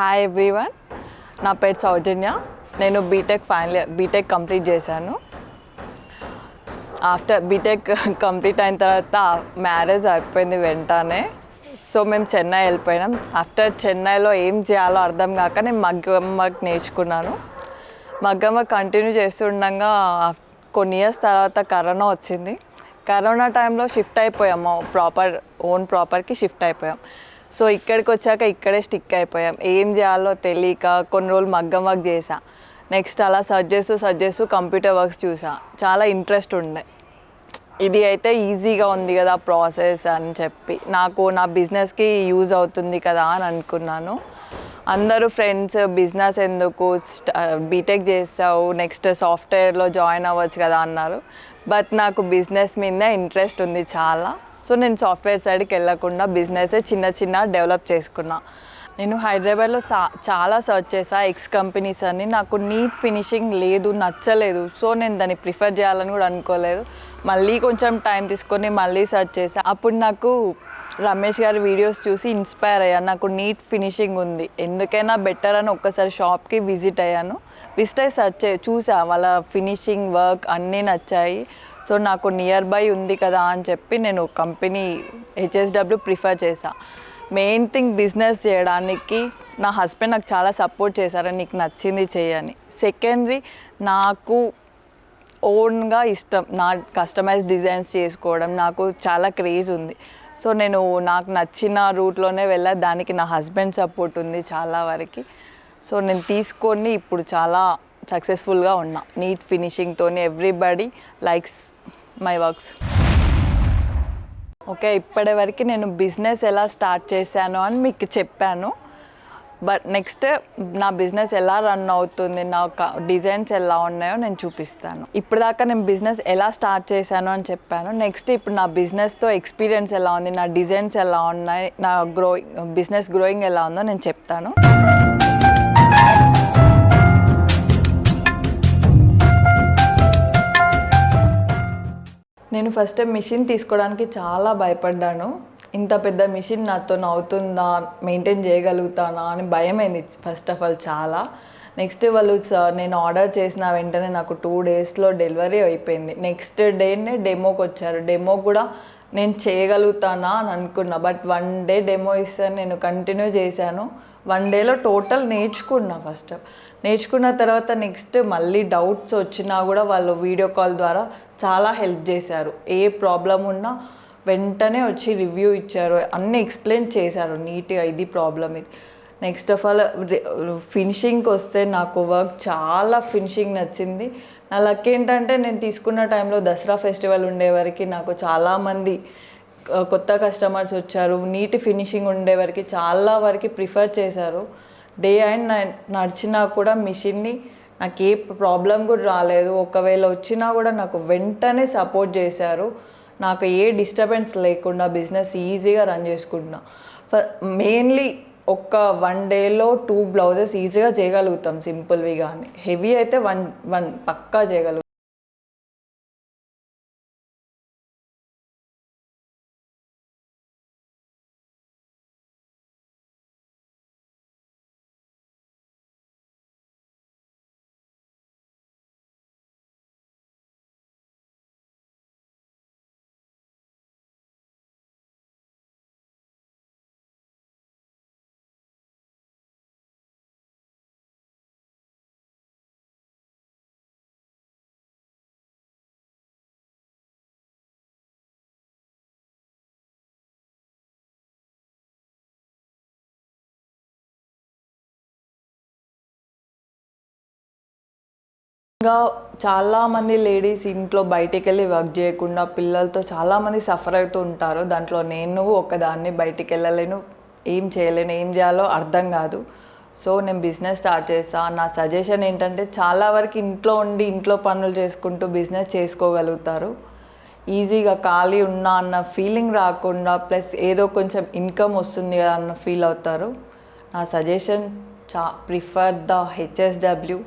Hi everyone నా పేరు సౌజన్య. నేను BTech final year BTech complete చేశాను. ఆఫ్టర్ బీటెక్ కంప్లీట్ అయిన తర్వాత మ్యారేజ్ అయిపోయింది వెంటనే. సో మేము చెన్నై వెళ్ళిపోయినాం. ఆఫ్టర్ చెన్నైలో ఏం చేయాలో అర్థం కాక నేను మగ్గమ్మకి నేర్చుకున్నాను. మగ్గమ్మ కంటిన్యూ చేస్తుండగా కొన్ని ఇయర్స్ తర్వాత కరోనా వచ్చింది. కరోనా టైంలో షిఫ్ట్ అయిపోయాము. ప్రాపర్ ఓన్ ప్రాపర్కి షిఫ్ట్ అయిపోయాం. సో ఇక్కడికి వచ్చాక ఇక్కడే స్టిక్ అయిపోయాం. ఏం చేయాలో తెలియక కొన్ని రోజులు మగ్గం వర్క్ చేసా నెక్స్ట్ అలా సర్చ్ చేస్తూ సర్చ్ చేస్తూ కంప్యూటర్ వర్క్స్ చూసా చాలా ఇంట్రెస్ట్ ఉండే. ఇది అయితే ఈజీగా ఉంది కదా ప్రాసెస్ అని చెప్పి. నాకు నా బిజినెస్కి యూజ్ అవుతుంది కదా అని అనుకున్నాను. అందరూ ఫ్రెండ్స్ బిజినెస్ ఎందుకు? బీటెక్ చేస్తావు నెక్స్ట్ సాఫ్ట్వేర్లో జాయిన్ అవ్వచ్చు కదా అన్నారు. బట్ నాకు బిజినెస్ మీద ఇంట్రెస్ట్ ఉంది చాలా. సో నేను సాఫ్ట్వేర్ సైడ్కి వెళ్ళకుండా బిజినెస్ చిన్న చిన్న డెవలప్ చేసుకున్నా. నేను హైదరాబాద్లో సా చాలా సర్చ్ చేసా ఎక్స్ కంపెనీస్ అని. నాకు నీట్ ఫినిషింగ్ లేదు నచ్చలేదు. సో నేను దాన్ని ప్రిఫర్ చేయాలని కూడా అనుకోలేదు. మళ్ళీ కొంచెం టైం తీసుకొని మళ్ళీ సర్చ్ చేసా అప్పుడు నాకు రమేష్ గారి వీడియోస్ చూసి ఇన్స్పైర్ అయ్యాను. నాకు నీట్ ఫినిషింగ్ ఉంది. ఎందుకైనా బెటర్ అని ఒక్కసారి షాప్కి విజిట్ అయ్యాను. విజిట్ అయ్యి సర్చ్ చూసా. వాళ్ళ ఫినిషింగ్ వర్క్ అన్నీ నచ్చాయి. సో నాకు నియర్ బై ఉంది కదా అని చెప్పి నేను కంపెనీ హెచ్ఎస్డబ్ల్యూ ప్రిఫర్ చేశా మెయిన్ థింగ్ బిజినెస్ చేయడానికి నా హస్బెండ్ నాకు చాలా సపోర్ట్ చేశారు. నీకు నచ్చింది చేయని. సెకండరీ నాకు ఓన్గా ఇష్టం. నా కస్టమైజ్ డిజైన్స్ చేసుకోవడం నాకు చాలా క్రేజ్ ఉంది. సో నేను నాకు నచ్చిన రూట్లోనే వెళ్ళా. దానికి నా హస్బెండ్ సపోర్ట్ ఉంది చాలా వరకు. సో నేను తీసుకొని ఇప్పుడు చాలా సక్సెస్ఫుల్గా ఉన్నా. Neat ఫినిషింగ్తో everybody likes my works. Okay ఇప్పటి వరకు నేను బిజినెస్ ఎలా స్టార్ట్ చేశాను అని మీకు చెప్పాను. బట్ నెక్స్ట్ నా బిజినెస్ ఎలా రన్ అవుతుంది నా డిజైన్స్ ఎలా ఉన్నాయో నేను చూపిస్తాను. ఇప్పుడు దాకా నేను బిజినెస్ ఎలా స్టార్ట్ చేశాను అని చెప్పాను. నెక్స్ట్ ఇప్పుడు నా బిజినెస్తో ఎక్స్పీరియన్స్ ఎలా ఉంది నా డిజైన్స్ ఎలా ఉన్నాయి నా గ్రోయింగ్ బిజినెస్ గ్రోయింగ్ ఎలా ఉందో నేను చెప్తాను. నేను ఫస్ట్ మిషన్ తీసుకోవడానికి చాలా భయపడ్డాను. ఇంత పెద్ద మిషన్ నాతో అవుతుందా మెయింటైన్ చేయగలుగుతానా అని భయమైంది ఫస్ట్ ఆఫ్ ఆల్ చాలా. నెక్స్ట్ వాళ్ళు నేను ఆర్డర్ చేసిన వెంటనే నాకు టూ డేస్లో డెలివరీ అయిపోయింది. నెక్స్ట్ డేనే డెమోకి వచ్చారు. డెమో కూడా నేను చేయగలుగుతానా అని అనుకున్నా. బట్ వన్ డే డెమో ఇస్తే నేను కంటిన్యూ చేశాను. వన్ డేలో టోటల్ నేర్చుకున్నా ఫస్ట్ నేర్చుకున్న తర్వాత నెక్స్ట్ మళ్ళీ డౌట్స్ వచ్చినా కూడా వాళ్ళు వీడియో కాల్ ద్వారా చాలా హెల్ప్ చేశారు. ఏ ప్రాబ్లం ఉన్నా వెంటనే వచ్చి రివ్యూ ఇచ్చారు అన్నీ ఎక్స్ప్లెయిన్ చేశారు. నీట్గా ఇది ప్రాబ్లం ఇది. నెక్స్ట్ ఆఫ్ ఆల్ ఫినిషింగ్కి వస్తే నాకు వర్క్ చాలా ఫినిషింగ్ నచ్చింది. నా లక్ ఏంటంటే నేను తీసుకున్న టైంలో దసరా ఫెస్టివల్ ఉండేవరకు నాకు చాలామంది కొత్త కస్టమర్స్ వచ్చారు. నీట్ ఫినిషింగ్ ఉండేవరకు చాలా వరకు ప్రిఫర్ చేశారు. డే అండ్ నడిచినా కూడా మిషన్ని నాకు ఏ ప్రాబ్లం కూడా రాలేదు. ఒకవేళ వచ్చినా కూడా నాకు వెంటనే సపోర్ట్ చేశారు. నాకు ఏ డిస్టర్బెన్స్ లేకుండా బిజినెస్ ఈజీగా రన్ చేసుకుంటున్నా. మెయిన్లీ ఒక్క వన్ డేలో టూ బ్లౌజెస్ ఈజీగా చేయగలుగుతాం సింపుల్వి కానీ హెవీ అయితే వన్ వన్ పక్కా చేయగలుగుతాం. ఇంకా చాలామంది లేడీస్ ఇంట్లో బయటికి వెళ్ళి వర్క్ చేయకుండా పిల్లలతో చాలామంది సఫర్ అవుతూ ఉంటారు. దాంట్లో నేను ఒకదాన్ని బయటికి వెళ్ళలేను. ఏం చేయలేను ఏం చేయాలో అర్థం కాదు. సో నేను బిజినెస్ స్టార్ట్ చేస్తా. నా సజెషన్ ఏంటంటే చాలా వరకు ఇంట్లో ఉండి ఇంట్లో పనులు చేసుకుంటూ బిజినెస్ చేసుకోగలుగుతారు. ఈజీగా ఖాళీ ఉన్నా అన్న ఫీలింగ్ రాకుండా ప్లస్ ఏదో కొంచెం ఇన్కమ్ వస్తుంది కదా అన్న ఫీల్ అవుతారు. నా సజెషన్ చా ప్రిఫర్ ద హెచ్ఎస్డబ్ల్యూ